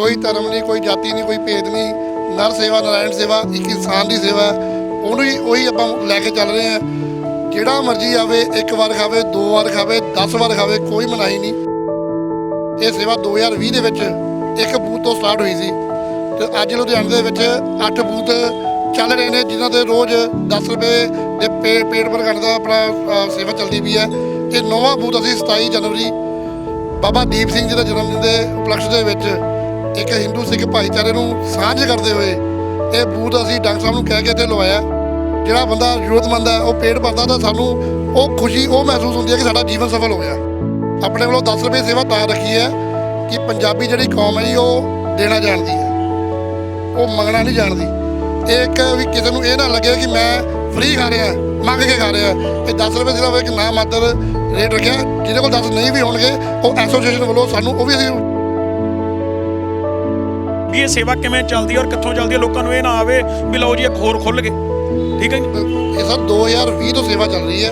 ਕੋਈ ਧਰਮ ਨਹੀਂ, ਕੋਈ ਜਾਤੀ ਨਹੀਂ, ਕੋਈ ਭੇਦ ਨਹੀਂ। ਨਰ ਸੇਵਾ, ਨਾਰਾਇਣ ਸੇਵਾ, ਇੱਕ ਇਨਸਾਨ ਦੀ ਸੇਵਾ। ਉਹਨੂੰ ਹੀ, ਉਹੀ ਆਪਾਂ ਲੈ ਕੇ ਚੱਲ ਰਹੇ ਹਾਂ। ਜਿਹੜਾ ਮਰਜ਼ੀ ਆਵੇ, ਇੱਕ ਵਾਰ ਖਾਵੇ, ਦੋ ਵਾਰ ਖਾਵੇ 10 ਵਾਰ ਖਾਵੇ, ਕੋਈ ਮਨਾਹੀ ਨਹੀਂ। ਇਹ ਸੇਵਾ 2020 ਦੇ ਵਿੱਚ ਇੱਕ ਬੂਥ ਤੋਂ ਸਟਾਰਟ ਹੋਈ ਸੀ। ਤੇ ਅੱਜ ਲੁਧਿਆਣੇ ਦੇ ਵਿੱਚ 8 ਬੂਥ ਚੱਲ ਰਹੇ ਨੇ, ਜਿਨ੍ਹਾਂ ਦੇ ਰੋਜ਼ 10 ਰੁਪਏ ਦੇ ਪੇ- ਪੇਟ ਭਰਨ ਦਾ ਆਪਣਾ ਸੇਵਾ ਚੱਲਦੀ ਵੀ ਹੈ। ਇਹ ਨੌਵਾਂ ਬੂਥ ਅਸੀਂ 27 ਜਨਵਰੀ, ਬਾਬਾ ਦੀਪ ਸਿੰਘ ਜੀ ਦਾ ਜਨਮ ਦਿਨ ਦੇ ਉਪਲਕਸ਼ ਦੇ ਵਿੱਚ ਇੱਕ ਹਿੰਦੂ ਸਿੱਖ ਭਾਈਚਾਰੇ ਨੂੰ ਸਾਂਝ ਕਰਦੇ ਹੋਏ ਇਹ ਬੂਥ ਅਸੀਂ ਡਾਕਟਰ ਸਾਹਿਬ ਨੂੰ ਕਹਿ ਕੇ ਇੱਥੇ ਲਵਾਇਆ। ਜਿਹੜਾ ਬੰਦਾ ਜ਼ਰੂਰਤਮੰਦ ਹੈ, ਉਹ ਪੇਟ ਭਰਦਾ ਤਾਂ ਸਾਨੂੰ ਉਹ ਖੁਸ਼ੀ ਉਹ ਮਹਿਸੂਸ ਹੁੰਦੀ ਹੈ ਕਿ ਸਾਡਾ ਜੀਵਨ ਸਫਲ ਹੋ ਗਿਆ ਆਪਣੇ ਵੱਲੋਂ 10 ਰੁਪਏ ਸੇਵਾ ਤਾਂ ਰੱਖੀ ਹੈ ਕਿ ਪੰਜਾਬੀ ਜਿਹੜੀ ਕੌਮ ਹੈ ਜੀ, ਉਹ ਦੇਣਾ ਜਾਣਦੀ ਹੈ। ਉਹ ਮੰਗਣਾ ਨਹੀਂ ਜਾਣਦੀ। ਇਹ ਇੱਕ ਵੀ ਕਿਸੇ ਨੂੰ ਇਹ ਨਾ ਲੱਗੇ ਕਿ ਮੈਂ ਫ੍ਰੀ ਖਾ ਰਿਹਾ, ਮੰਗ ਕੇ ਖਾ ਰਿਹਾ। ਇਹ 10 ਰੁਪਏ ਸਿਰਫ ਇੱਕ ਨਾ ਮਾਤਰ ਰੇਟ ਰੱਖਿਆ। ਜਿਹਦੇ ਕੋਲ 10 ਨਹੀਂ ਵੀ ਹੋਣਗੇ, ਉਹ ਐਸੋਸੀਏਸ਼ਨ ਵੱਲੋਂ ਸਾਨੂੰ ਉਹ ਵੀ ਅਸੀਂ ਵੀ ਇਹ ਸੇਵਾ ਕਿਵੇਂ ਚੱਲਦੀ ਹੈ ਔਰ ਕਿੱਥੋਂ ਚੱਲਦੀ ਹੈ, ਲੋਕਾਂ ਨੂੰ ਇਹ ਨਾ ਆਵੇ ਵੀ ਲਓ ਜੀ, ਇੱਕ ਹੋਰ ਖੁੱਲ ਗਏ। ਠੀਕ ਹੈ ਜੀ? ਇਹ ਸਰ 2020 ਤੋਂ ਸੇਵਾ ਚੱਲ ਰਹੀ ਹੈ।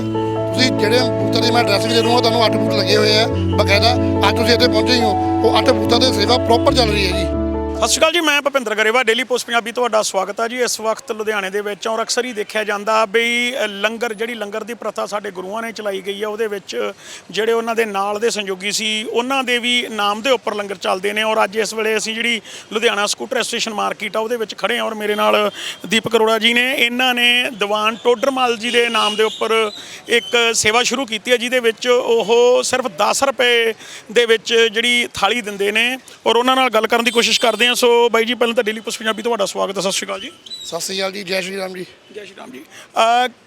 ਤੁਸੀਂ ਜਿਹੜੇ ਬੂਥਾਂ ਦੀ ਮੈਂ ਐਡਰੈਸ ਵੀ ਦੇ ਦੂੰਗਾ, ਤੁਹਾਨੂੰ 8 ਬੂਥ ਲੱਗੇ ਹੋਏ ਆ ਬਕਾਇਦਾ ਅੱਜ ਤੁਸੀਂ ਇੱਥੇ ਪਹੁੰਚੇ ਹੀ ਹੋ। ਉਹ 8 ਬੂਥਾਂ ਤੇ ਸੇਵਾ ਪ੍ਰੋਪਰ ਚੱਲ ਰਹੀ ਹੈ ਜੀ। ਸਤਿ ਸ਼੍ਰੀ ਅਕਾਲ ਜੀ, ਮੈਂ ਭਪਿੰਦਰ ਗਰੇਵਾ ਡੇਲੀ ਪੋਸਟ ਪੰਜਾਬੀ ਤੁਹਾਡਾ ਸਵਾਗਤ ਹੈ ਜੀ। ਇਸ ਵਕਤ ਲੁਧਿਆਣੇ ਦੇ ਵਿੱਚ ਔਰ ਅਕਸਰ ਹੀ ਦੇਖਿਆ ਜਾਂਦਾ ਬਈ ਲੰਗਰ, ਜਿਹੜੀ ਲੰਗਰ ਦੀ ਪ੍ਰਥਾ ਸਾਡੇ ਗੁਰੂਆਂ ਨੇ ਚਲਾਈ ਗਈ ਹੈ ਉਹਦੇ ਵਿੱਚ ਜਿਹੜੇ ਉਹਨਾਂ ਦੇ ਨਾਲ ਦੇ ਸੰਯੋਗੀ ਸੀ, ਉਹਨਾਂ ਦੇ ਵੀ ਨਾਮ ਦੇ ਉੱਪਰ ਲੰਗਰ ਚੱਲਦੇ ਨੇ ਔਰ ਅੱਜ ਇਸ ਵੇਲੇ ਅਸੀਂ ਜਿਹੜੀ ਲੁਧਿਆਣਾ ਸਕੂਟਰ ਸਟੇਸ਼ਨ ਮਾਰਕੀਟ ਆ, ਉਹਦੇ ਵਿੱਚ ਖੜੇ ਹਾਂ ਔਰ ਮੇਰੇ ਨਾਲ ਦੀਪਕ ਅਰੋੜਾ ਜੀ ਨੇ। ਇਹਨਾਂ ਨੇ ਦੀਵਾਨ ਟੋਡਰਮਲ ਜੀ ਦੇ ਨਾਮ ਦੇ ਉੱਪਰ ਇੱਕ ਸੇਵਾ ਸ਼ੁਰੂ ਕੀਤੀ ਹੈ ਜਿਹਦੇ ਵਿੱਚ ਉਹ ਸਿਰਫ 10 ਰੁਪਏ ਦੇ ਵਿੱਚ ਜਿਹੜੀ ਥਾਲੀ ਦਿੰਦੇ ਨੇ ਔਰ ਉਹਨਾਂ ਨਾਲ ਗੱਲ ਕਰਨ ਦੀ ਕੋਸ਼ਿਸ਼ ਕਰਦੇ ਹਾਂ। ਸੋ ਬਾਈ ਜੀ ਪਹਿਲਾਂ ਤਾਂ ਡੇਲੀ ਪੋਸਟ ਪੰਜਾਬੀ ਤੁਹਾਡਾ ਸਵਾਗਤ ਹੈ। ਸਤਿ ਸ਼੍ਰੀ ਅਕਾਲ ਜੀ। ਸਤਿ ਸ੍ਰੀ ਅਕਾਲ ਜੀ ਜੈ ਸ਼੍ਰੀ ਰਾਮ ਜੀ। ਜੈ ਸ਼੍ਰੀ ਰਾਮ ਜੀ।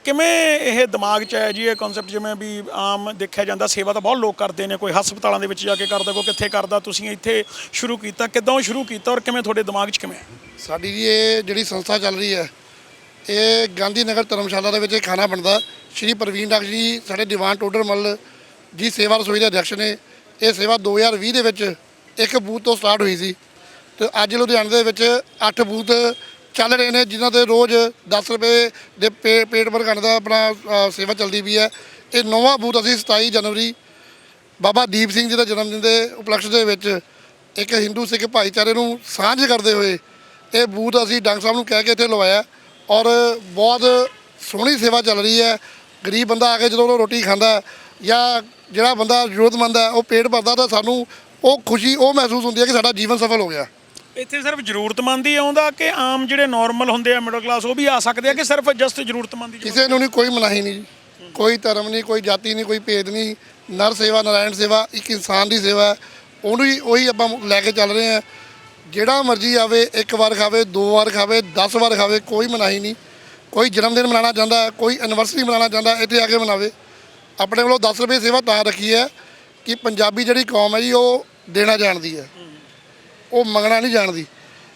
ਕਿਵੇਂ ਇਹ ਦਿਮਾਗ 'ਚ ਆਇਆ ਜੀ ਇਹ ਕਨਸੈਪਟ ਜਿਵੇਂ ਵੀ ਆਮ ਦੇਖਿਆ ਜਾਂਦਾ ਸੇਵਾ ਤਾਂ ਬਹੁਤ ਲੋਕ ਕਰਦੇ ਨੇ ਕੋਈ ਹਸਪਤਾਲਾਂ ਦੇ ਵਿੱਚ ਜਾ ਕੇ ਕਰਦਾ ਕੋਈ ਕਿੱਥੇ ਕਰਦਾ ਤੁਸੀਂ ਇੱਥੇ ਸ਼ੁਰੂ ਕੀਤਾ ਕਿੱਦਾਂ ਸ਼ੁਰੂ ਕੀਤਾ ਔਰ ਕਿਵੇਂ ਤੁਹਾਡੇ ਦਿਮਾਗ 'ਚ ਕਿਵੇਂ ਸਾਡੀ ਜੀ ਇਹ ਜਿਹੜੀ ਸੰਸਥਾ ਚੱਲ ਰਹੀ ਹੈ ਇਹ ਗਾਂਧੀ ਨਗਰ ਧਰਮਸ਼ਾਲਾ ਦੇ ਵਿੱਚ ਇਹ ਖਾਣਾ ਬਣਦਾ। ਸ਼੍ਰੀ ਪ੍ਰਵੀਨ ਡਾਕਟਰ ਜੀ ਸਾਡੇ ਦੀਵਾਨ ਟੋਡਰਮਲ ਜੀ ਸੇਵਾ ਰਸੋਈ ਦੇ ਅਧਿਕਸ਼ ਨੇ। ਇਹ ਸੇਵਾ 2020 ਦੇ ਵਿੱਚ ਇੱਕ ਬੂਥ ਤੋਂ ਸਟਾਰਟ ਹੋਈ ਸੀ। ਤੇ ਅੱਜ ਲੁਧਿਆਣੇ ਦੇ ਵਿੱਚ 8 ਬੂਥ ਚੱਲ ਰਹੇ ਨੇ, ਜਿਨ੍ਹਾਂ ਦੇ ਰੋਜ਼ 10 ਰੁਪਏ ਦੇ ਪੇ- ਪੇਟ ਭਰਨ ਦਾ ਆਪਣਾ ਸੇਵਾ ਚੱਲਦੀ ਵੀ ਹੈ। ਇਹ ਨੌਵਾਂ ਬੂਥ ਅਸੀਂ 27 ਜਨਵਰੀ, ਬਾਬਾ ਦੀਪ ਸਿੰਘ ਜੀ ਦੇ ਜਨਮ ਦਿਨ ਦੇ ਉਪਲਕਸ਼ ਦੇ ਵਿੱਚ ਇੱਕ ਹਿੰਦੂ ਸਿੱਖ ਭਾਈਚਾਰੇ ਨੂੰ ਸਾਂਝ ਕਰਦੇ ਹੋਏ ਇਹ ਬੂਥ ਅਸੀਂ ਡਾਕਟਰ ਸਾਹਿਬ ਨੂੰ ਕਹਿ ਕੇ ਇੱਥੇ ਲਵਾਇਆ ਔਰ ਬਹੁਤ ਸੋਹਣੀ ਸੇਵਾ ਚੱਲ ਰਹੀ ਹੈ। ਗਰੀਬ ਬੰਦਾ ਆ ਕੇ ਜਦੋਂ ਉਹ ਰੋਟੀ ਖਾਂਦਾ ਜਾਂ ਜਿਹੜਾ ਬੰਦਾ ਜ਼ਰੂਰਤਮੰਦ ਹੈ, ਉਹ ਪੇਟ ਭਰਦਾ ਤਾਂ ਸਾਨੂੰ ਉਹ ਖੁਸ਼ੀ ਉਹ ਮਹਿਸੂਸ ਹੁੰਦੀ ਹੈ ਕਿ ਸਾਡਾ ਜੀਵਨ ਸਫਲ ਹੋ ਗਿਆ। ਇੱਥੇ ਸਿਰਫ ਜ਼ਰੂਰਤਮੰਦ ਹੀ ਆਉਂਦਾ ਕਿ ਆਮ ਜਿਹੜੇ ਨਾਰਮਲ ਹੁੰਦੇ ਆ ਮਿਡਲ ਕਲਾਸ ਉਹ ਵੀ ਆ ਸਕਦੇ ਆ ਕਿ ਸਿਰਫ ਜਸਟ ਜ਼ਰੂਰਤਮੰਦ ਹੀ ਕਿਸੇ ਨੂੰ ਨਹੀਂ ਕੋਈ ਮਨਾਹੀ ਨਹੀਂ ਜੀ। ਕੋਈ ਧਰਮ ਨਹੀਂ ਕੋਈ ਜਾਤੀ ਨਹੀਂ ਕੋਈ ਭੇਦ ਨਹੀਂ। ਨਰ ਸੇਵਾ ਨਾਰਾਇਣ ਸੇਵਾ ਇੱਕ ਇਨਸਾਨ ਦੀ ਸੇਵਾ ਹੈ। ਉਹਨੂੰ ਹੀ ਉਹੀ ਆਪਾਂ ਲੈ ਕੇ ਚੱਲ ਰਹੇ ਹਾਂ। ਜਿਹੜਾ ਮਰਜ਼ੀ ਆਵੇ ਇੱਕ ਵਾਰ ਖਾਵੇ ਦੋ ਵਾਰ ਖਾਵੇ 10 ਵਾਰ ਖਾਵੇ ਕੋਈ ਮਨਾਹੀ ਨਹੀਂ। ਕੋਈ ਜਨਮ ਦਿਨ ਮਨਾਉਣਾ ਚਾਹੁੰਦਾ ਹੈ, ਕੋਈ ਐਨਵਰਸਰੀ ਮਨਾਉਣਾ ਚਾਹੁੰਦਾ ਹੈ, ਇੱਥੇ ਆ ਕੇ ਮਨਾਵੇ। ਆਪਣੇ ਵੱਲੋਂ 10 ਰੁਪਏ ਸੇਵਾ ਤਾਂ ਰੱਖੀ ਹੈ ਕਿ ਪੰਜਾਬੀ ਜਿਹੜੀ ਕੌਮ ਹੈ ਜੀ ਉਹ ਦੇਣਾ ਜਾਣਦੀ ਹੈ। ਉਹ ਮੰਗਣਾ ਨਹੀਂ ਜਾਣਦੀ।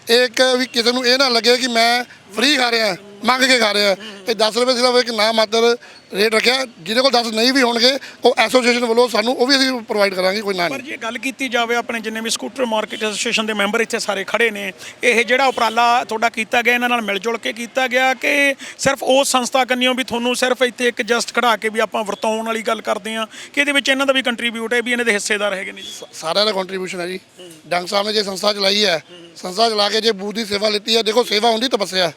ਇਹ ਇੱਕ ਵੀ ਕਿਸੇ ਨੂੰ ਇਹ ਨਾ ਲੱਗੇ ਕਿ ਮੈਂ ਫ੍ਰੀ ਖਾ ਰਿਹਾ। ਮੰਗ ਕੇ ਖਾ ਰਿਹਾ ਇਹ 10 ਰੁਪਏ ਸਿਰਫ ਇੱਕ ਨਾ ਮਾਤਰ ਰੇਟ ਰੱਖਿਆ। ਜਿਹਦੇ ਕੋਲ 10 ਨਹੀਂ ਵੀ ਹੋਣਗੇ ਉਹ ਐਸੋਸੀਏਸ਼ਨ ਵੱਲੋਂ ਸਾਨੂੰ ਉਹ ਵੀ ਅਸੀਂ ਪ੍ਰੋਵਾਈਡ ਕਰਾਂਗੇ ਕੋਈ ਨਾ ਪਰ ਜੇ ਗੱਲ ਕੀਤੀ ਜਾਵੇ ਆਪਣੇ ਜਿੰਨੇ ਵੀ ਸਕੂਟਰ ਮਾਰਕੀਟ ਐਸੋਸੀਏਸ਼ਨ ਦੇ ਮੈਂਬਰ ਇੱਥੇ ਸਾਰੇ ਖੜੇ ਨੇ ਇਹ ਜਿਹੜਾ ਉਪਰਾਲਾ ਤੁਹਾਡਾ ਕੀਤਾ ਗਿਆ ਇਹਨਾਂ ਨਾਲ ਮਿਲ ਜੁਲ ਕੇ ਕੀਤਾ ਗਿਆ ਕਿ ਸਿਰਫ ਉਸ ਸੰਸਥਾ ਕੰਨਿਓ ਵੀ ਤੁਹਾਨੂੰ ਸਿਰਫ ਇੱਥੇ ਇੱਕ ਜਸਟ ਖੜਾ ਕੇ ਵੀ ਆਪਾਂ ਵਰਤਾਉਣ ਵਾਲੀ ਗੱਲ ਕਰਦੇ ਆ ਕਿ ਇਹਦੇ ਵਿੱਚ ਇਹਨਾਂ ਦਾ ਵੀ ਕੰਟਰੀਬਿਊਟ ਹੈ ਵੀ ਇਹਨਾਂ ਦੇ ਹਿੱਸੇਦਾਰ ਹੈਗੇ ਨੇ ਜੀ? ਸਾਰਿਆਂ ਦਾ ਕੰਟਰੀਬਿਊਸ਼ਨ ਹੈ ਜੀ। ਡੰਗ ਸਾਹਿਬ ਨੇ ਜੇ ਸੰਸਥਾ ਚਲਾਈ ਹੈ ਸੰਸਥਾ ਚਲਾ ਕੇ ਜੇ ਬੂਥ ਦੀ ਸੇਵਾ ਲਿੱਤੀ ਹੈ ਦੇਖੋ ਸੇਵਾ ਹੁੰਦੀ ਤਪੱਸਿਆ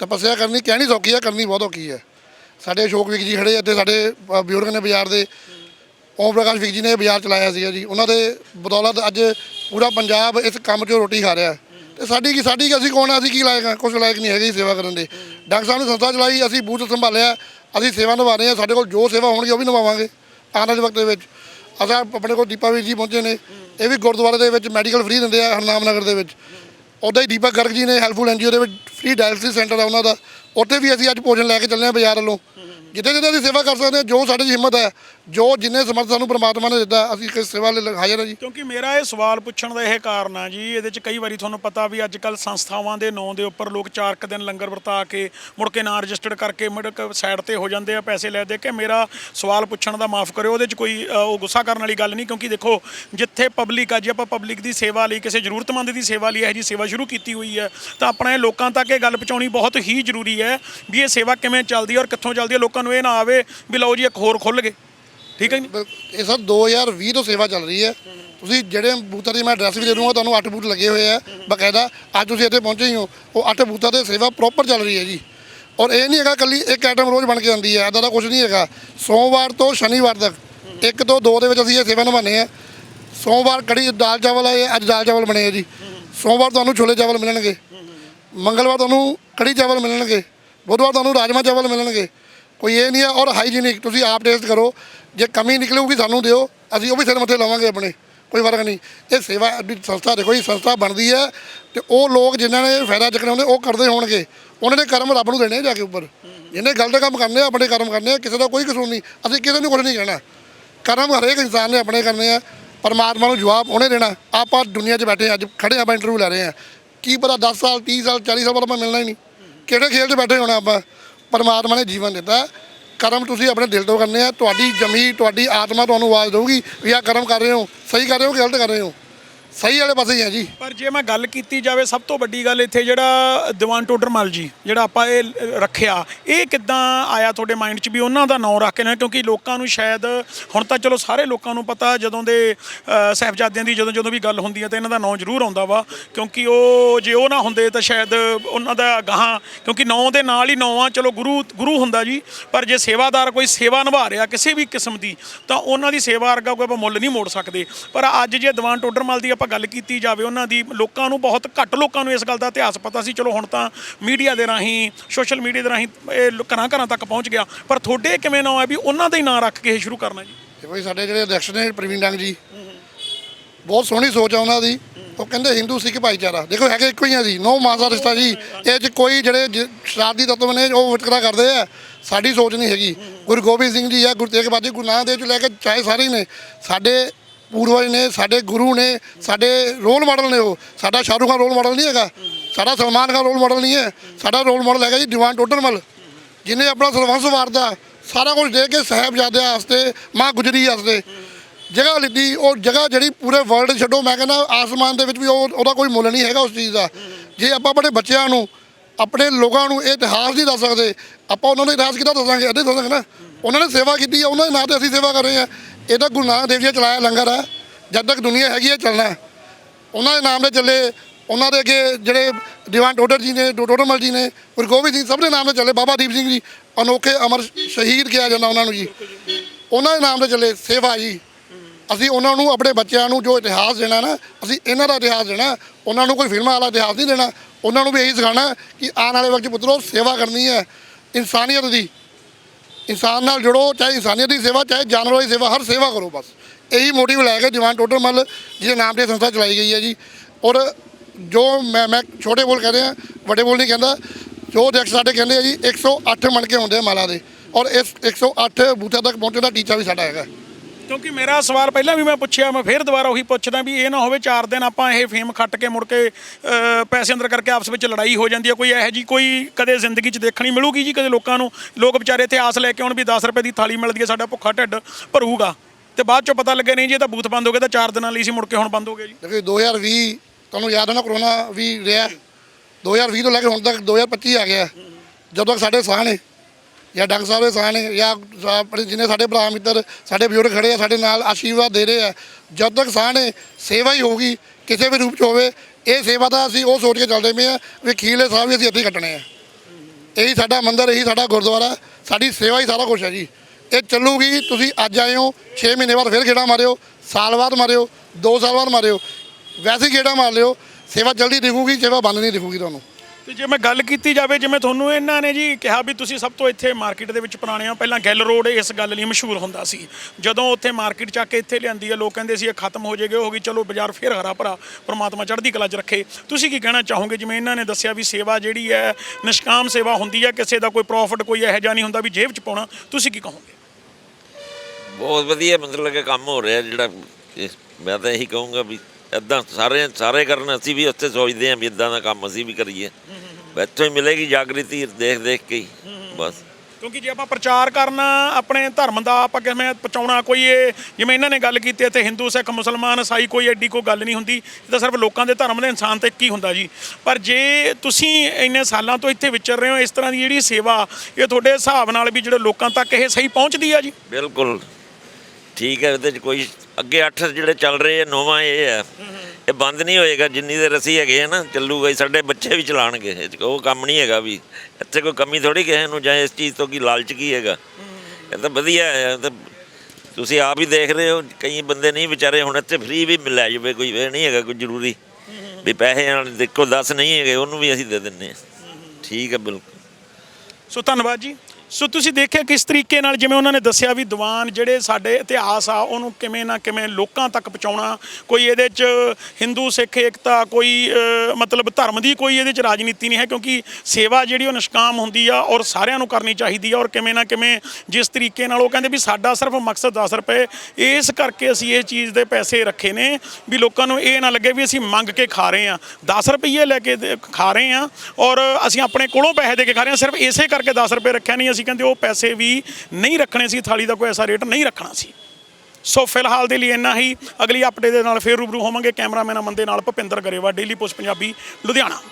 ਤਪੱਸਿਆ ਕਰਨੀ ਕਹਿਣੀ ਸੌਖੀ ਹੈ ਕਰਨੀ ਬਹੁਤ ਔਖੀ ਹੈ ਸਾਡੇ ਅਸ਼ੋਕ ਵਿਕ ਜੀ ਖੜੇ ਇੱਥੇ ਸਾਡੇ ਅ, ਬਜ਼ੁਰਗ ਨੇ ਬਾਜ਼ਾਰ ਦੇ ਓਮ ਪ੍ਰਕਾਸ਼ ਵਿਕ ਜੀ ਨੇ ਬਾਜ਼ਾਰ ਚਲਾਇਆ ਸੀਗਾ ਜੀ। ਉਹਨਾਂ ਦੇ ਬਦੌਲਤ ਅੱਜ ਪੂਰਾ ਪੰਜਾਬ ਇਸ ਕੰਮ 'ਚੋਂ ਰੋਟੀ ਖਾ ਰਿਹਾ। ਤੇ ਸਾਡੀ ਕੀ ਸਾਡੀ ਕੀ ਅਸੀਂ ਕੌਣ ਆ ਅਸੀਂ ਕੀ ਲਾਇਕ ਹਾਂ ਕੁਝ ਲਾਇਕ ਨਹੀਂ ਹੈਗੇ ਜੀ ਸੇਵਾ ਕਰਨ ਦੇ। ਡਾਕਟਰ ਸਾਹਿਬ ਨੇ ਸੰਸਥਾ ਚਲਾਈ ਅਸੀਂ ਬੂਥ ਸੰਭਾਲਿਆ ਅਸੀਂ ਸੇਵਾ ਨਿਭਾ ਰਹੇ ਹਾਂ ਸਾਡੇ ਕੋਲ ਜੋ ਸੇਵਾ ਹੋਣਗੀ ਉਹ ਵੀ ਨਿਭਾਵਾਂਗੇ ਆਉਣ ਵਾਲੇ ਵਕਤ ਦੇ ਵਿੱਚ। ਅਸਾਂ ਆਪਣੇ ਕੋਲ ਦੀਪਾ ਵੀਰ ਜੀ ਪਹੁੰਚੇ ਨੇ ਇਹ ਵੀ ਗੁਰਦੁਆਰੇ ਦੇ ਵਿੱਚ ਮੈਡੀਕਲ ਫ੍ਰੀ ਦਿੰਦੇ ਆ ਹਰਨਾਮ ਨਗਰ ਦੇ ਵਿੱਚ। ਉੱਦਾਂ ਹੀ ਦੀਪਕ ਗਰਗ ਜੀ ਨੇ ਹੈਲਪਫੁਲ ਐਨਜੀਓ ਦੇ ਵਿੱਚ ਫ੍ਰੀ ਡਾਇਲਸਿਸ ਸੈਂਟਰ ਆ ਉਹਨਾਂ ਦਾ। ਉੱਥੇ ਵੀ ਅਸੀਂ ਅੱਜ ਭੋਜਨ ਲੈ ਕੇ ਚੱਲੇ ਆ ਬਾਜ਼ਾਰ ਵੱਲੋਂ। ਜਿੱਥੇ ਜਿੱਥੇ ਅਸੀਂ ਸੇਵਾ ਕਰ ਸਕਦੇ ਹਾਂ, ਜੋ ਸਾਡੇ 'ਚ ਹਿੰਮਤ ਹੈ ਜੋ ਜਿੰਨੇ ਸਮਰਥ ਸਾਨੂੰ ਪ੍ਰਮਾਤਮਾ ਨੇ ਦਿੱਤਾ, ਅਸੀਂ ਕਿਸ ਸੇਵਾ ਲਈ ਹਾਜ਼ਰ ਹਾਂ ਜੀ। ਕਿਉਂਕਿ ਮੇਰਾ ਇਹ ਸਵਾਲ ਪੁੱਛਣ ਦਾ ਇਹ ਕਾਰਨ ਆ ਜੀ, ਇਹਦੇ ਚ ਕਈ ਵਾਰੀ ਤੁਹਾਨੂੰ ਪਤਾ ਵੀ ਅੱਜ ਕੱਲ ਸੰਸਥਾਵਾਂ ਦੇ ਨਾਂ ਦੇ ਉੱਪਰ ਲੋਕ ਚਾਰ ਕੁ ਦਿਨ ਲੰਗਰ ਵਰਤਾ ਕੇ ਮੁੜ ਕੇ ਨਾਂ ਰਜਿਸਟਰਡ ਕਰਕੇ ਮੁੜ ਕੇ ਸਾਈਡ ਤੇ ਹੋ ਜਾਂਦੇ ਆ, ਪੈਸੇ ਲੈ ਦੇ ਕੇ। ਮੇਰਾ ਸਵਾਲ ਪੁੱਛਣ ਦਾ ਮਾਫ ਕਰਿਓ, ਉਹਦੇ ਚ ਕੋਈ ਉਹ ਗੁੱਸਾ ਕਰਨ ਵਾਲੀ ਗੱਲ ਨਹੀਂ, ਕਿਉਂਕਿ ਦੇਖੋ, ਜਿੱਥੇ ਪਬਲਿਕ ਆ, ਜੇ ਆਪਾਂ ਪਬਲਿਕ ਦੀ ਸੇਵਾ ਲਈ, ਕਿਸੇ ਜ਼ਰੂਰਤਮੰਦ ਦੀ ਸੇਵਾ ਲਈ ਇਹ ਜੀ ਸੇਵਾ ਸ਼ੁਰੂ ਕੀਤੀ ਹੋਈ ਹੈ, ਤਾਂ ਆਪਣਾ ਇਹ ਲੋਕਾਂ ਤੱਕ ਇਹ ਗੱਲ ਪਹੁੰਚਾਉਣੀ ਬਹੁਤ ਹੀ ਜ਼ਰੂਰੀ ਹੈ ਵੀ ਇਹ ਸੇਵਾ ਕਿਵੇਂ ਚੱਲਦੀ ਹੈ ਔਰ ਕਿੱਥੋਂ ਚੱਲਦੀ ਹੈ, ਲੋਕਾਂ ਨੂੰ ਇਹ ਨਾ ਆਵੇ ਵੀ ਲਓ ਜੀ, ਇੱਕ ਹੋਰ ਖੁੱਲ ਗਏ। ਠੀਕ ਹੈ ਜੀ? ਬਿਲ- ਇਹ ਸਰ 2020 ਤੋਂ ਸੇਵਾ ਚੱਲ ਰਹੀ ਹੈ। ਤੁਸੀਂ ਜਿਹੜੇ ਬੂਥਾਂ ਦੀ ਮੈਂ ਐਡਰੈਸ ਵੀ ਦੇ ਦੂੰਗਾ ਤੁਹਾਨੂੰ ਅੱਠ ਬੂਥ ਲੱਗੇ ਹੋਏ ਆ। ਬਕਾਇਦਾ ਅੱਜ ਤੁਸੀਂ ਇੱਥੇ ਪਹੁੰਚੇ ਹੀ ਹੋ। ਉਹ ਅੱਠ ਬੂਥਾਂ ਤੇ ਸੇਵਾ ਪ੍ਰੋਪਰ ਚੱਲ ਰਹੀ ਹੈ ਜੀ। ਔਰ ਇਹ ਨਹੀਂ ਹੈਗਾ ਕੱਲੀ ਇੱਕ ਆਈਟਮ ਰੋਜ਼ ਬਣ ਕੇ ਆਉਂਦੀ ਹੈ। ਐਦਾਂ ਦਾ ਕੁਝ ਨਹੀਂ ਹੈਗਾ। ਸੋਮਵਾਰ ਤੋਂ ਸ਼ਨੀਵਾਰ ਤੱਕ, ਇੱਕ ਤੋਂ ਦੋ ਦੇ ਵਿੱਚ ਅਸੀਂ ਇਹ ਸੇਵਾ ਨਿਭਾਉਂਦੇ ਆ ਸੋਮਵਾਰ ਕੜੀ ਦਾਲ ਚਾਵਲ ਆਏ, ਅੱਜ ਦਾਲ ਚਾਵਲ ਬਣੇ ਆ ਜੀ। ਸੋਮਵਾਰ ਤੁਹਾਨੂੰ ਛੋਲੇ ਚਾਵਲ ਮਿਲਣਗੇ। ਮੰਗਲਵਾਰ ਤੁਹਾਨੂੰ ਕੜੀ ਚਾਵਲ ਮਿਲਣਗੇ। ਬੁੱਧਵਾਰ ਤੁਹਾਨੂੰ ਰਾਜਮਾ ਚਾਵਲ ਮਿਲਣਗੇ। ਕੋਈ ਇਹ ਨਹੀਂ ਹੈ ਔਰ ਹਾਈਜੀਨਿਕ ਤੁਸੀਂ ਆਪ ਟੇਸਟ ਕਰੋ। ਜੇ ਕਮੀ ਨਿਕਲੂਗੀ ਸਾਨੂੰ ਦਿਓ ਅਸੀਂ ਉਹ ਵੀ ਸਿਰ ਮੱਥੇ ਲਾਵਾਂਗੇ ਆਪਣੇ ਕੋਈ ਫ਼ਰਕ ਨਹੀਂ। ਇਹ ਸੇਵਾ ਸੰਸਥਾ ਦੇਖੋ ਜੀ ਸੰਸਥਾ ਬਣਦੀ ਹੈ ਤੇ ਉਹ ਲੋਕ ਜਿਨ੍ਹਾਂ ਨੇ ਫਾਇਦਾ ਚੱਕਣਾ ਹੁੰਦੇ ਉਹ ਕਰਦੇ ਹੋਣਗੇ। ਉਹਨਾਂ ਦੇ ਕਰਮ ਰੱਬ ਨੂੰ ਦੇਣੇ ਆ ਜਾ ਕੇ ਉੱਪਰ। ਜਿਹਨੇ ਗਲਤ ਕੰਮ ਕਰਨੇ ਆ ਆਪਣੇ ਕਰਮ ਕਰਨੇ ਆ ਕਿਸੇ ਦਾ ਕੋਈ ਕਸੂਰ ਨਹੀਂ। ਅਸੀਂ ਕਿਸੇ ਨੂੰ ਕੁਝ ਨਹੀਂ ਕਹਿਣਾ। ਕਰਮ ਹਰੇਕ ਇਨਸਾਨ ਨੇ ਆਪਣੇ ਕਰਨੇ ਆ। ਪਰਮਾਤਮਾ ਨੂੰ ਜਵਾਬ ਉਹਨੇ ਦੇਣਾ। ਆਪਾਂ ਦੁਨੀਆ 'ਚ ਬੈਠੇ ਹਾਂ, ਅੱਜ ਖੜੇ ਆਪਾਂ ਇੰਟਰਵਿਊ ਲੈ ਰਹੇ ਆ। ਕੀ ਪਤਾ 10 ਸਾਲ 30 ਸਾਲ 40 ਸਾਲ ਬਾਅਦ ਆਪਾਂ ਮਿਲਣਾ ਹੀ ਨਹੀਂ। ਕਿਹੜੇ ਖੇਲ 'ਚ ਬੈਠੇ ਹੋਣਾ ਆਪਾਂ? ਪਰਮਾਤਮਾ ਨੇ ਜੀਵਨ ਦਿੱਤਾ ਕਰਮ ਤੁਸੀਂ ਆਪਣੇ ਦਿਲ ਤੋਂ ਕਰਨੇ ਆ। ਤੁਹਾਡੀ ਜਮੀ ਤੁਹਾਡੀ ਆਤਮਾ ਤੁਹਾਨੂੰ ਆਵਾਜ਼ ਦੇਊਗੀ ਵੀ ਆਹ ਕਰਮ ਕਰ ਰਹੇ ਹੋ। ਸਹੀ ਕਰ ਰਹੇ ਹੋ ਕਿ ਗਲਤ ਕਰ ਰਹੇ ਹੋ? ਸਹੀ ਵਾਲੇ ਪਾਸੇ ਹੀ ਆ ਜੀ। ਪਰ ਜੇ ਮੈਂ ਗੱਲ ਕੀਤੀ ਜਾਵੇ ਸਭ ਤੋਂ ਵੱਡੀ ਗੱਲ ਇੱਥੇ ਜਿਹੜਾ ਦੀਵਾਨ ਟੋਡਰਮਲ ਜੀ ਜਿਹੜਾ ਆਪਾਂ ਇਹ ਰੱਖਿਆ ਇਹ ਕਿੱਦਾਂ ਆਇਆ ਤੁਹਾਡੇ ਮਾਈਂਡ 'ਚ ਵੀ ਉਹਨਾਂ ਦਾ ਨਾਂ ਰੱਖ ਕੇ ਨਾ? ਕਿਉਂਕਿ ਲੋਕਾਂ ਨੂੰ ਸ਼ਾਇਦ ਹੁਣ ਤਾਂ ਚਲੋ ਸਾਰੇ ਲੋਕਾਂ ਨੂੰ ਪਤਾ ਜਦੋਂ ਦੇ ਅ, ਸਾਹਿਬਜ਼ਾਦਿਆਂ ਦੀ ਜਦੋਂ ਜਦੋਂ ਵੀ ਗੱਲ ਹੁੰਦੀ ਹੈ ਤਾਂ ਇਹਨਾਂ ਦਾ ਨਾਂ ਜ਼ਰੂਰ ਆਉਂਦਾ ਵਾ। ਕਿਉਂਕਿ ਉਹ ਜੇ ਉਹ ਨਾ ਹੁੰਦੇ ਤਾਂ ਸ਼ਾਇਦ ਉਹਨਾਂ ਦਾ ਗਾਹਾਂ ਕਿਉਂਕਿ ਨਾਂ ਦੇ ਨਾਲ ਹੀ ਨਾਂ ਆ ਚਲੋ ਗੁਰੂ ਗੁਰੂ ਹੁੰਦਾ ਜੀ। ਪਰ ਜੇ ਸੇਵਾਦਾਰ ਕੋਈ ਸੇਵਾ ਨਿਭਾ ਰਿਹਾ ਕਿਸੇ ਵੀ ਕਿਸਮ ਦੀ ਤਾਂ ਉਹਨਾਂ ਦੀ ਸੇਵਾ ਵਰਗਾ ਕੋਈ ਆਪਾਂ ਮੁੱਲ ਨਹੀਂ ਮੋੜ ਸਕਦੇ। ਪਰ ਅੱਜ ਜੇ ਦੀਵਾਨ ਟੋਡਰਮਲ ਦੀ ਆਪਾਂ ਗੱਲ ਕੀਤੀ ਜਾਵੇ ਉਹਨਾਂ ਦੀ, ਲੋਕਾਂ ਨੂੰ ਬਹੁਤ ਘੱਟ ਲੋਕਾਂ ਨੂੰ ਇਸ ਗੱਲ ਦਾ ਇਤਿਹਾਸ ਪਤਾ ਸੀ। ਚਲੋ ਹੁਣ ਤਾਂ ਮੀਡੀਆ ਦੇ ਰਾਹੀਂ, ਸੋਸ਼ਲ ਮੀਡੀਆ ਦੇ ਰਾਹੀਂ ਇਹ ਘਰਾਂ ਘਰਾਂ ਤੱਕ ਪਹੁੰਚ ਗਿਆ। ਪਰ ਤੁਹਾਡੇ ਕਿਵੇਂ ਨਾਂ ਹੈ ਵੀ ਉਹਨਾਂ ਦਾ ਹੀ ਨਾਂ ਰੱਖ ਕੇ ਇਹ ਸ਼ੁਰੂ ਕਰਨਾ ਜੀ? ਦੇਖੋ ਜੀ, ਸਾਡੇ ਜਿਹੜੇ ਅਧਿਕਸ਼ ਨੇ ਪ੍ਰਵੀਨ ਡੰਗ ਜੀ, ਬਹੁਤ ਸੋਹਣੀ ਸੋਚ ਆ ਉਹਨਾਂ ਦੀ। ਉਹ ਕਹਿੰਦੇ ਹਿੰਦੂ ਸਿੱਖ ਭਾਈਚਾਰਾ। ਦੇਖੋ ਹੈਗੇ ਇੱਕੋ ਹੀ ਆ ਜੀ, ਨੋ ਮਾਸਾ ਰਿਸ਼ਤਾ ਜੀ। ਇਹ ਚ ਕੋਈ ਜਿਹੜੇ ਜ- ਸ਼ਰਾਰਤੀ ਤੱਤਵ ਨੇ, ਉਹ ਵਿਤਕਰਾ ਕਰਦੇ ਆ। ਸਾਡੀ ਸੋਚ ਨਹੀਂ ਹੈਗੀ। ਗੁਰੂ ਗੋਬਿੰਦ ਸਿੰਘ ਜੀ ਆ, ਗੁਰੂ ਤੇਗ ਬਹਾਦਰ ਗੁਰੂ ਨਾਨਕ ਦੇਵ ਤੋਂ ਲੈ ਕੇ ਚਾਹੇ ਸਾਰੇ ਨੇ। ਸਾਡੇ ਪੂਰਵਜ ਨੇ, ਸਾਡੇ ਗੁਰੂ ਨੇ, ਸਾਡੇ ਰੋਲ ਮਾਡਲ ਨੇ ਉਹ। ਸਾਡਾ ਸ਼ਾਹਰੁਖ ਖਾਨ ਰੋਲ ਮਾਡਲ ਨਹੀਂ ਹੈਗਾ। ਸਾਡਾ ਸਲਮਾਨ ਖਾਨ ਰੋਲ ਮਾਡਲ ਨਹੀਂ ਹੈ। ਸਾਡਾ ਰੋਲ ਮਾਡਲ ਹੈਗਾ ਜੀ ਦੀਵਾਨ ਟੋਡਰਮਲ। ਜਿਹਨੇ ਆਪਣਾ ਸਰਵੰਸ ਵਾਰਦਾ, ਸਾਰਾ ਕੁਝ ਦੇ ਕੇ ਸਾਹਿਬਜ਼ਾਦਿਆਂ ਵਾਸਤੇ, ਮਾਂ ਗੁਜਰੀ ਵਾਸਤੇ। ਜਗ੍ਹਾ ਲਿੱਤੀ, ਉਹ ਜਗ੍ਹਾ ਜਿਹੜੀ ਪੂਰੇ ਵਰਲਡ ਛੱਡੋ। ਮੈਂ ਕਹਿੰਦਾ, ਆਸਮਾਨ ਦੇ ਵਿੱਚ ਵੀ ਉਹ ਉਹਦਾ ਕੋਈ ਮੁੱਲ ਨਹੀਂ ਹੈਗਾ ਉਸ ਚੀਜ਼ ਦਾ। ਜੇ ਆਪਾਂ ਆਪਣੇ ਬੱਚਿਆਂ ਨੂੰ, ਆਪਣੇ ਲੋਕਾਂ ਨੂੰ ਇਹ ਇਤਿਹਾਸ ਨਹੀਂ ਦੱਸ ਸਕਦੇ, ਆਪਾਂ ਉਹਨਾਂ ਦਾ ਇਤਿਹਾਸ ਕਿੱਦਾਂ ਦੱਸਾਂਗੇ? ਅੱਧੇ ਦੱਸਾਂਗੇ ਨਾ। ਉਹਨਾਂ ਨੇ ਸੇਵਾ ਕੀਤੀ ਹੈ ਉਹਨਾਂ ਦੇ ਨਾਂ ਤੇ ਅਸੀਂ ਸੇਵਾ ਕਰ ਰਹੇ ਹਾਂ। ਇਹ ਤਾਂ ਗੁਰੂ ਨਾਨਕ ਦੇਵ ਜੀ ਨੇ ਚਲਾਇਆ ਲੰਗਰ ਹੈ। ਜਦ ਤੱਕ ਦੁਨੀਆ ਹੈਗੀ ਹੈ, ਚੱਲਣਾ ਉਹਨਾਂ ਦੇ ਨਾਮ ਦੇ ਚੱਲੇ, ਉਹਨਾਂ ਦੇ ਅੱਗੇ ਜਿਹੜੇ ਦੀਵਾਨ ਟੋਡਰ ਜੀ ਨੇ ਟੋਡਰਮਲ ਜੀ ਨੇ, ਗੁਰੂ ਗੋਬਿੰਦ ਸਿੰਘ ਸਭ ਦੇ ਨਾਮ ਦੇ ਚੱਲੇ। ਬਾਬਾ ਦੀਪ ਸਿੰਘ ਜੀ, ਅਨੋਖੇ ਅਮਰ ਸ਼ਹੀਦ ਕਿਹਾ ਜਾਂਦਾ ਉਹਨਾਂ ਨੂੰ ਜੀ। ਉਹਨਾਂ ਦੇ ਨਾਮ ਦੇ ਚੱਲੇ, ਸੇਵਾ ਜੀ। ਅਸੀਂ ਉਹਨਾਂ ਨੂੰ, ਆਪਣੇ ਬੱਚਿਆਂ ਨੂੰ ਜੋ ਇਤਿਹਾਸ ਦੇਣਾ ਨਾ, ਅਸੀਂ ਇਹਨਾਂ ਦਾ ਇਤਿਹਾਸ ਦੇਣਾ। ਉਹਨਾਂ ਨੂੰ ਕੋਈ ਫਿਲਮਾਂ ਵਾਲਾ ਇਤਿਹਾਸ ਨਹੀਂ ਦੇਣਾ। ਉਹਨਾਂ ਨੂੰ ਵੀ ਇਹੀ ਸਿਖਾਉਣਾ ਕਿ ਆਉਣ ਵਾਲੇ ਵਕਤ 'ਚ ਪੁੱਤਰੋ, ਸੇਵਾ ਕਰਨੀ ਹੈ। ਇਨਸਾਨੀਅਤ ਦੀ ਇਨਸਾਨ ਨਾਲ ਜੁੜੋ, ਚਾਹੇ ਇਨਸਾਨੀਅਤ ਦੀ ਸੇਵਾ, ਚਾਹੇ ਜਾਨਵਰਾਂ ਦੀ ਸੇਵਾ, ਹਰ ਸੇਵਾ ਕਰੋ ਬਸ। ਇਹੀ ਮੋਟਿਵ ਲੈ ਕੇ ਜਵਾਨ ਟੋਟਲ ਮੱਲ, ਜਿਹਦੇ ਨਾਮ ਤੇ ਸੰਸਥਾ ਚਲਾਈ ਗਈ ਹੈ ਜੀ। ਔਰ ਜੋ ਮੈਂ ਮੈਂ ਛੋਟੇ ਬੋਲ ਕਹਿ ਰਿਹਾ ਵੱਡੇ ਬੋਲ ਨਹੀਂ ਕਹਿੰਦਾ, ਜੋ ਅਧਿਕਸ਼ ਸਾਡੇ ਕਹਿੰਦੇ ਆ ਜੀ 108 ਮਣ ਕੇ ਹੁੰਦੇ ਆ ਮਾਲਾ ਦੇ। ਔਰ ਇਸ 108 ਬੂਥਾਂ ਤੱਕ ਪਹੁੰਚਣ ਦਾ ਟੀਚਾ ਵੀ ਸਾਡਾ ਹੈਗਾ। ਕਿਉਂਕਿ ਮੇਰਾ ਸਵਾਲ ਪਹਿਲਾਂ ਵੀ ਮੈਂ ਪੁੱਛਿਆ ਮੈਂ ਫੇਰ ਦੁਬਾਰਾ ਉਹੀ ਪੁੱਛਦਾ ਵੀ ਇਹ ਨਾ ਹੋਵੇ 4 ਦਿਨ ਆਪਾਂ ਇਹ ਫੇਮ ਖੱਟ ਕੇ ਮੁੜ ਕੇ ਅ, ਪੈਸੇ ਅੰਦਰ ਕਰਕੇ ਆਪਸ ਵਿੱਚ ਲੜਾਈ ਹੋ ਜਾਂਦੀ ਹੈ ਕੋਈ ਇਹੋ ਜੀ ਕੋਈ ਕਦੇ ਜ਼ਿੰਦਗੀ 'ਚ ਦੇਖਣੀ ਮਿਲੂਗੀ ਜੀ ਕਦੇ ਲੋਕਾਂ ਨੂੰ ਲੋਕ ਵਿਚਾਰੇ ਇੱਥੇ ਆਸ ਲੈ ਕੇ ਆਉਣ ਵੀ 10 ਰੁਪਏ ਦੀ ਥਾਲੀ ਮਿਲਦੀ ਹੈ ਸਾਡਾ ਭੁੱਖਾ ਢਿੱਡ ਭਰੂਗਾ। ਤੇ ਬਾਅਦ ਚੋਂ ਪਤਾ ਲੱਗੇ ਨਹੀਂ ਜੀ ਇਹ ਤਾਂ ਬੂਥ ਬੰਦ ਹੋ ਗਿਆ ਤਾਂ 4 ਦਿਨਾਂ ਲਈ ਸੀ ਮੁੜ ਕੇ ਹੁਣ ਬੰਦ ਹੋ ਗਏ ਜੀ। ਦੇਖੋ ਜੀ 2020 ਤੁਹਾਨੂੰ ਯਾਦ ਹੈ ਨਾ ਕਰੋਨਾ ਵੀ ਰਿਹਾ? 2020 ਤੋਂ ਲੈ ਕੇ ਹੁਣ ਤੱਕ 2025 ਆ ਗਿਆ। ਜਦੋਂ ਤੱਕ ਸਾਡੇ ਸਾਹ ਨੇ ਜਾਂ ਡਾਕਟਰ ਸਾਹਿਬ ਦੇ ਸਾਹ ਨੇ, ਜਾਂ ਆਪਣੇ ਜਿੰਨੇ ਸਾਡੇ ਭਰਾ ਮਿੱਤਰ, ਸਾਡੇ ਬਜ਼ੁਰਗ ਖੜੇ ਆ, ਸਾਡੇ ਨਾਲ ਆਸ਼ੀਰਵਾਦ ਦੇ ਰਹੇ ਆ। ਜਦ ਤੱਕ ਸਾਹ ਹੈ ਸੇਵਾ ਹੀ ਹੋਊਗੀ, ਕਿਸੇ ਵੀ ਰੂਪ ਚ ਹੋਵੇ, ਇਹ ਸੇਵਾ ਦਾ ਅਸੀਂ ਉਹ ਸੋਚ ਕੇ ਚੱਲਦੇ ਪਏ ਆ ਵੀ ਖੀਲੇ ਸਾਹਿਬ ਵੀ ਅਸੀਂ ਇੱਥੇ ਕੱਟਣੇ ਆ। ਇਹੀ ਸਾਡਾ ਮੰਦਿਰ, ਇਹੀ ਸਾਡਾ ਗੁਰਦੁਆਰਾ, ਸਾਡੀ ਸੇਵਾ ਹੀ ਸਾਰਾ ਕੁਝ ਹੈ ਜੀ। ਇਹ ਚੱਲੂਗੀ, ਤੁਸੀਂ ਅੱਜ ਆਏ ਹੋ 6 ਮਹੀਨੇ ਬਾਅਦ ਫਿਰ ਗੇੜਾ ਮਾਰਿਓ, ਸਾਲ ਬਾਅਦ ਮਾਰਿਓ 2 ਸਾਲ ਬਾਅਦ ਮਾਰਿਓ। ਵੈਸੇ ਹੀ ਗੇੜਾ ਮਾਰ ਲਿਓ, ਸੇਵਾ ਜਲਦੀ ਦਿਖੂਗੀ, ਸੇਵਾ ਬੰਦ ਨਹੀਂ ਦਿਖੂਗੀ ਤੁਹਾਨੂੰ। ਤੇ ਜੇ ਮੈਂ ਗੱਲ ਕੀਤੀ ਜਾਵੇ, ਜਿਵੇਂ ਤੁਹਾਨੂੰ ਇਹਨਾਂ ਨੇ ਜੀ ਕਿਹਾ ਵੀ ਤੁਸੀਂ ਸਭ ਤੋਂ ਇੱਥੇ ਮਾਰਕੀਟ ਦੇ ਵਿੱਚ ਪੁਰਾਣੇ ਆ ਪਹਿਲਾਂ ਗਿੱਲ ਰੋਡ ਇਸ ਗੱਲ ਲਈ ਮਸ਼ਹੂਰ ਹੁੰਦਾ ਸੀ। ਜਦੋਂ ਉੱਥੇ ਮਾਰਕੀਟ ਚੱਕ ਕੇ ਇੱਥੇ ਲਿਆਂਦੀ ਹੈ ਲੋਕ ਕਹਿੰਦੇ ਸੀ ਇਹ ਖਤਮ ਹੋ ਜਾਏਗੀ ਹੋ ਗਈ, ਚਲੋ ਬਾਜ਼ਾਰ ਫੇਰ ਹਰਾ ਭਰਾ, ਪ੍ਰਮਾਤਮਾ ਚੜ੍ਹਦੀ ਕਲਾ 'ਚ ਰੱਖੇ। ਤੁਸੀਂ ਕੀ ਕਹਿਣਾ ਚਾਹੋਗੇ? ਜਿਵੇਂ ਇਹਨਾਂ ਨੇ ਦੱਸਿਆ ਵੀ ਸੇਵਾ ਜਿਹੜੀ ਹੈ, ਨਿਸ਼ਕਾਮ ਸੇਵਾ ਹੁੰਦੀ ਹੈ ਕਿਸੇ ਦਾ ਕੋਈ ਪ੍ਰੋਫਿਟ ਕੋਈ ਇਹੋ ਜਿਹਾ ਨਹੀਂ ਹੁੰਦਾ ਵੀ ਜੇਬ 'ਚ ਪਾਉਣਾ, ਤੁਸੀਂ ਕੀ ਕਹੋਗੇ? ਬਹੁਤ ਵਧੀਆ ਮਤਲਬ ਕਿ ਕੰਮ ਹੋ ਰਿਹਾ ਜਿਹੜਾ ਮੈਂ ਤਾਂ ਇਹੀ ਕਹੂੰਗਾ ਵੀ ਇਦਾਂ ਸਾਰੇ ਸਾਰੇ ਕਰਨ ਅਸੀਂ ਵੀ ਉੱਥੇ ਸੋਚਦੇ ਹਾਂ ਵੀ ਇਦਾਂ ਦਾ ਕੰਮ ਅਸੀਂ ਵੀ ਕਰੀਏ। ਇੱਥੋਂ ਹੀ ਮਿਲੇਗੀ ਜਾਗ੍ਰਿਤੀ ਦੇਖ ਦੇਖ ਕੇ ਹੀ ਬਸ। ਕਿਉਂਕਿ ਜੇ ਆਪਾਂ ਪ੍ਰਚਾਰ ਕਰਨਾ ਆਪਣੇ ਧਰਮ ਦਾ ਆਪਾਂ ਕਿਵੇਂ ਪਹੁੰਚਾਉਣਾ ਕੋਈ ਇਹ ਜਿਵੇਂ ਇਹਨਾਂ ਨੇ ਗੱਲ ਕੀਤੀ ਇੱਥੇ ਹਿੰਦੂ ਸਿੱਖ ਮੁਸਲਮਾਨ ਈਸਾਈ ਕੋਈ ਐਡੀ ਕੋਈ ਗੱਲ ਨਹੀਂ ਹੁੰਦੀ ਇਹ ਤਾਂ ਸਿਰਫ ਲੋਕਾਂ ਦੇ ਧਰਮ ਦੇ ਇਨਸਾਨ ਤੇ ਇੱਕ ਹੀ ਹੁੰਦਾ ਜੀ। ਪਰ ਜੇ ਤੁਸੀਂ ਇੰਨੇ ਸਾਲਾਂ ਤੋਂ ਇੱਥੇ ਵਿਚਰ ਰਹੇ ਹੋ ਇਸ ਤਰ੍ਹਾਂ ਦੀ ਜਿਹੜੀ ਸੇਵਾ ਇਹ ਤੁਹਾਡੇ ਹਿਸਾਬ ਨਾਲ ਵੀ ਜਿਹੜੇ ਲੋਕਾਂ ਤੱਕ ਇਹ ਸਹੀ ਪਹੁੰਚਦੀ ਆ ਜੀ? ਬਿਲਕੁਲ। ਠੀਕ ਹੈ ਉਹਦੇ ਚ ਕੋਈ ਅੱਗੇ 8 ਜਿਹੜੇ ਚੱਲ ਰਹੇ ਆ, ਨੋਵਾ ਇਹ ਆ। ਇਹ ਬੰਦ ਨਹੀਂ ਹੋਏਗਾ, ਜਿੰਨੀ ਦੇਰ ਅਸੀਂ ਹੈਗੇ ਆ ਨਾ, ਚੱਲੂਗਾ ਹੀ ਸਾਡੇ ਬੱਚੇ ਵੀ ਚਲਾਣਗੇ ਇਹ 'ਚ ਉਹ ਕੰਮ ਨਹੀਂ ਹੈਗਾ ਵੀ। ਇੱਥੇ ਕੋਈ ਕਮੀ ਥੋੜੀ ਕਿਸੇ ਨੂੰ, ਜਾਂ ਇਸ ਚੀਜ਼ ਤੋਂ ਕੀ ਲਾਲਚ ਕੀ ਹੈਗਾ। ਇਹ ਤਾਂ ਵਧੀਆ ਹੈ, ਇਹ ਤਾਂ ਤੁਸੀਂ ਆਪ ਹੀ ਦੇਖ ਰਹੇ ਹੋ, ਕਈ ਬੰਦੇ ਨਹੀਂ ਵਿਚਾਰੇ ਹੁਣ ਇੱਥੇ ਫ੍ਰੀ ਵੀ ਮਿਲ ਜਾਵੇ, ਕੋਈ ਇਹ ਨਹੀਂ ਹੈਗਾ, ਕੋਈ ਜ਼ਰੂਰੀ। ਵੀ ਪੈਸੇ ਨਾਲ ਦੇਖੋ 10 ਨਹੀਂ ਹੈਗੇ, ਉਹਨੂੰ ਵੀ ਅਸੀਂ ਦੇ ਦਿੰਨੇ ਆ ਠੀਕ ਹੈ, ਬਿਲਕੁਲ। ਸੋ ਧੰਨਵਾਦ ਜੀ। ਸੋ ਤੁਸੀਂ ਦੇਖਿਆ ਕਿਸ ਤਰੀਕੇ ਨਾਲ ਜਿਵੇਂ ਉਹਨਾਂ ਨੇ ਦੱਸਿਆ ਵੀ ਦੀਵਾਨ ਜਿਹੜੇ ਸਾਡੇ ਇਤਿਹਾਸ ਆ, ਉਹਨੂੰ ਕਿਵੇਂ ਨਾ ਕਿਵੇਂ ਲੋਕਾਂ ਤੱਕ ਪਹੁੰਚਾਉਣਾ, ਕੋਈ ਇਹਦੇ 'ਚ ਹਿੰਦੂ, ਸਿੱਖ, ਏਕਤਾ, ਕੋਈ ਮਤਲਬ ਧਰਮ ਦੀ ਕੋਈ ਇਹਦੇ 'ਚ ਰਾਜਨੀਤੀ ਨਹੀਂ ਹੈ, ਕਿਉਂਕਿ ਸੇਵਾ ਜਿਹੜੀ ਉਹ ਨਿਸ਼ਕਾਮ ਹੁੰਦੀ ਆ ਔਰ ਸਾਰਿਆਂ ਨੂੰ ਕਰਨੀ ਚਾਹੀਦੀ ਆ ਔਰ ਕਿਵੇਂ ਨਾ ਕਿਵੇਂ ਜਿਸ ਤਰੀਕੇ ਨਾਲ ਉਹ ਕਹਿੰਦੇ ਵੀ ਸਾਡਾ ਸਿਰਫ ਮਕਸਦ 10 ਰੁਪਏ, ਇਸ ਕਰਕੇ ਅਸੀਂ ਇਹ ਚੀਜ਼ ਦੇ ਪੈਸੇ ਰੱਖੇ ਨੇ ਵੀ ਲੋਕਾਂ ਨੂੰ ਇਹ ਨਾ ਲੱਗੇ ਵੀ ਅਸੀਂ ਮੰਗ ਕੇ ਖਾ ਰਹੇ ਆ। 10 ਰੁਪਏ ਲੈ ਕੇ ਦੇ- ਖਾ ਰਹੇ ਆ ਔਰ ਅਸੀਂ ਆਪਣੇ ਕੋਲੋਂ ਪੈਸੇ ਦੇ ਕੇ ਖਾ ਰਹੇ ਆ, ਸਿਰਫ ਇਸੇ ਕਰਕੇ 10 ਰੁਪਏ ਰੱਖਿਆ ਨਹੀਂ ਅਸੀਂ ਕਹਿੰਦੇ ਉਹ ਪੈਸੇ ਵੀ ਨਹੀਂ ਰੱਖਣੇ ਸੀ, ਥਾਲੀ ਦਾ ਕੋਈ ਐਸਾ ਰੇਟ ਨਹੀਂ ਰੱਖਣਾ ਸੀ। ਸੋ ਫਿਲਹਾਲ ਦੇ ਲਈ ਇੰਨਾ ਹੀ। ਅਗਲੀ ਅਪਡੇਟ ਦੇ ਨਾਲ ਫੇਰ ਰੂਬਰੂ ਹੋਵਾਂਗੇ ਕੈਮਰਾਮੈਨ ਅਮਨ ਦੇ ਨਾਲ ਭੁਪਿੰਦਰ ਗਰੇਵਾ ਡੇਲੀ ਪੋਸਟ ਪੰਜਾਬੀ, ਲੁਧਿਆਣਾ।